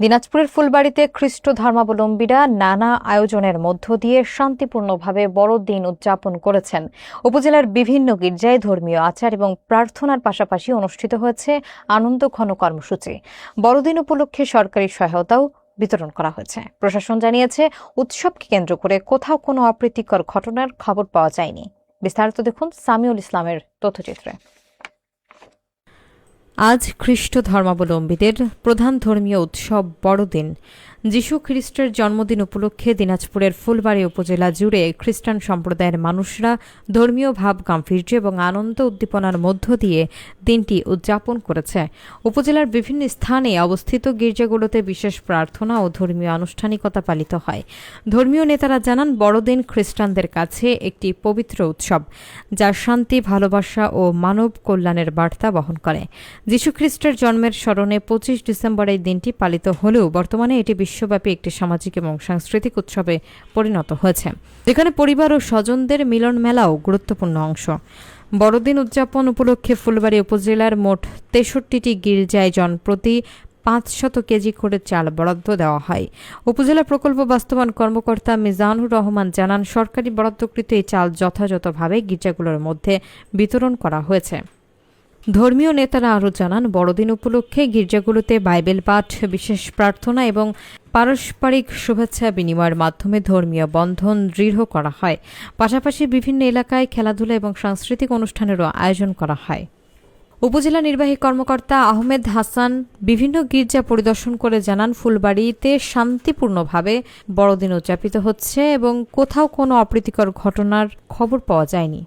দিনাজপুরের ফুলবাড়িতে খ্রিস্ট ধর্মাবলম্বীরা নানা আয়োজনের মধ্য দিয়ে শান্তিপূর্ণভাবে বড়দিন উদযাপন করেছেন। উপজেলার বিভিন্ন গির্জায় ধর্মীয় আচার এবং প্রার্থনার পাশাপাশি অনুষ্ঠিত হয়েছে আনন্দ ঘন কর্মসূচি। বড়দিন উপলক্ষে সরকারি সহায়তাও বিতরণ করা হয়েছে। প্রশাসন জানিয়েছে, উৎসবকে কেন্দ্র করে কোথাও কোনো অপ্রীতিকর ঘটনার খবর পাওয়া যায়নি। বিস্তারিত দেখুন সামিউল ইসলামের তথ্যচিত্রে। আজ খ্রিস্ট ধর্মাবলম্বীদের প্রধান ধর্মীয় উৎসব বড়দিন। যীশু খ্রিস্টের জন্মদিন উপলক্ষে দিনাজপুরের ফুলবাড়ি উপজেলা জুড়ে খ্রিস্টান সম্প্রদায়ের মানুষরা ধর্মীয় ভাব, গাম্ভীর্য এবং আনন্দ উদ্দীপনার মধ্য দিয়ে দিনটি উদযাপন করেছে। উপজেলার বিভিন্ন স্থানে অবস্থিত গির্জাগুলোতে বিশেষ প্রার্থনা ও ধর্মীয় আনুষ্ঠানিকতা পালিত হয়। ধর্মীয় নেতারা জানান, বড়দিন খ্রিস্টানদের কাছে একটি পবিত্র উৎসব, যা শান্তি, ভালোবাসা ও মানব কল্যাণের বার্তা বহন করে। যীশুখ্রিস্টের জন্মের স্মরণে পঁচিশ ডিসেম্বর এই দিনটি পালিত হলেও বর্তমানে এটি বিশ্বব্যাপী একটি সামাজিক এবং সাংস্কৃতিক উৎসবে পরিণত হয়েছে। যেখানে পরিবার ও স্বজনদের মিলন মেলাও গুরুত্বপূর্ণ অংশ। বড়দিন উদযাপন উপলক্ষে ফুলবাড়ী উপজেলার মোট তেষট্টিটি গির্জায় জনপ্রতি পাঁচশত কেজি করে চাল বরাদ্দ দেওয়া হয়। উপজেলা প্রকল্প বাস্তবায়ন কর্মকর্তা মিজানুর রহমান জানান, সরকারি বরাদ্দকৃত এই চাল যথাযথভাবে গির্জাগুলোর মধ্যে বিতরণ করা হয়েছে। ধর্মীয় নেতারা আরও জানান, বড়দিন উপলক্ষে গির্জাগুলোতে বাইবেল পাঠ, বিশেষ প্রার্থনা এবং পারস্পরিক শুভেচ্ছা বিনিময়ের মাধ্যমে ধর্মীয় বন্ধন দৃঢ় করা হয়। পাশাপাশি বিভিন্ন এলাকায় খেলাধুলা এবং সাংস্কৃতিক অনুষ্ঠানেরও আয়োজন করা হয়। উপজেলা নির্বাহী কর্মকর্তা আহমেদ হাসান বিভিন্ন গির্জা পরিদর্শন করে জানান, ফুলবাড়িতে শান্তিপূর্ণভাবে বড়দিন উদযাপিত হচ্ছে এবং কোথাও কোনো অপ্রীতিকর ঘটনার খবর পাওয়া যায়নি।